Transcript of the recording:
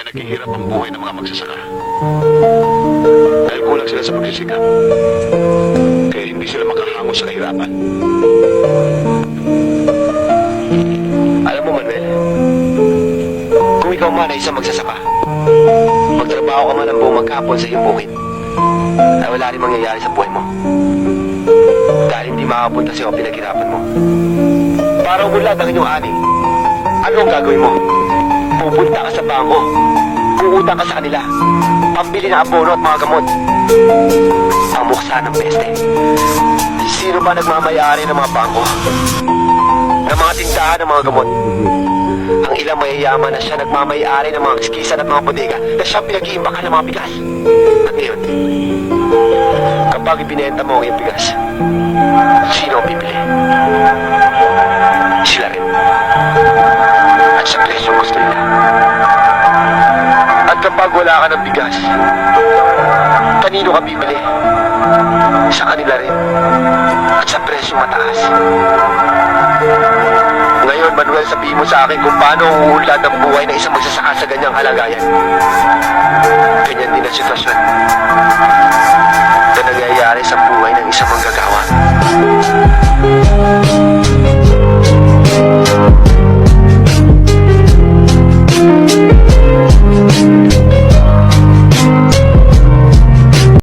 Kaya naghihirap ang buhay ng mga magsasaka. Dahil kulang sila sa pagsisikap. Kaya hindi sila makahango sa kahirapan. Alam mo, Manuel, kung ikaw man ay isang magsasaka, magtrabaho ka man ang buong maghapon sa iyong bukid, ay wala rin mangyayari sa buhay mo. Dahil hindi makapunta sa iyo ang pinaghirapan mo. Para umunlad ang inyong ani, ano ang gagawin mo? Pupunta ka sa bangko, uutang ka sa kanila, pambili ng abono at mga gamot. Pamuksa ng peste. Sino ba nagmamayari ng mga bangko? ng mga tindahan ng mga gamot. Ang ilang mayayaman na siya nagmamayari ng mga skisan at mga bodega na siya pinag-iimbakan ng mga bigas. At ngayon, kapag ibinenta mo ang iyong bigas, sino ang bibili? Sila rin. At sa presyo gusto nila. Kapag wala ka ng bigas, kanino ka bibili? Sa kanila rin. At sa presyo mataas. Ngayon, Manuel, sabihin mo sa akin kung paano uunlad ang buhay ng isang magsasaka sa ganyang halagayan. Ganyan din ang sitwasyon